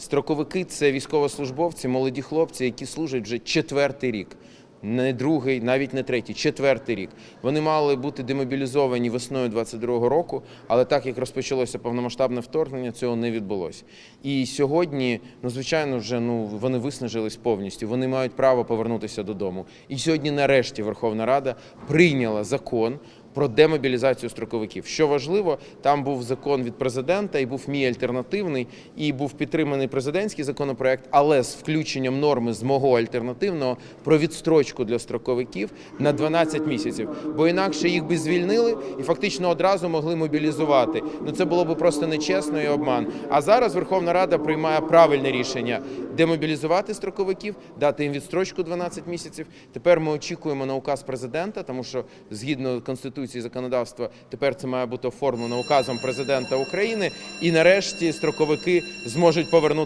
Строковики це військовослужбовці, молоді хлопці, які служать вже четвертий рік. Не другий, навіть не третій, четвертий рік. Вони мали бути демобілізовані весною 22-го року, але так як розпочалося повномасштабне вторгнення, цього не відбулося. І сьогодні, ну звичайно, вже ну вони виснажились повністю. Вони мають право повернутися додому. І сьогодні, нарешті, Верховна Рада прийняла закон про демобілізацію строковиків. Що важливо, там був закон від президента, і був мій альтернативний, і був підтриманий президентський законопроект, але з включенням норми з мого альтернативного про відстрочку для строковиків на 12 місяців. Бо інакше їх би звільнили і фактично одразу могли мобілізувати. Ну це було б просто нечесно і обман. А зараз Верховна Рада приймає правильне рішення демобілізувати строковиків, дати їм відстрочку 12 місяців. Тепер ми очікуємо на указ президента, тому що згідно конституції законодавства, тепер це має бути оформлено указом президента України. І нарешті строковики зможуть повернутися.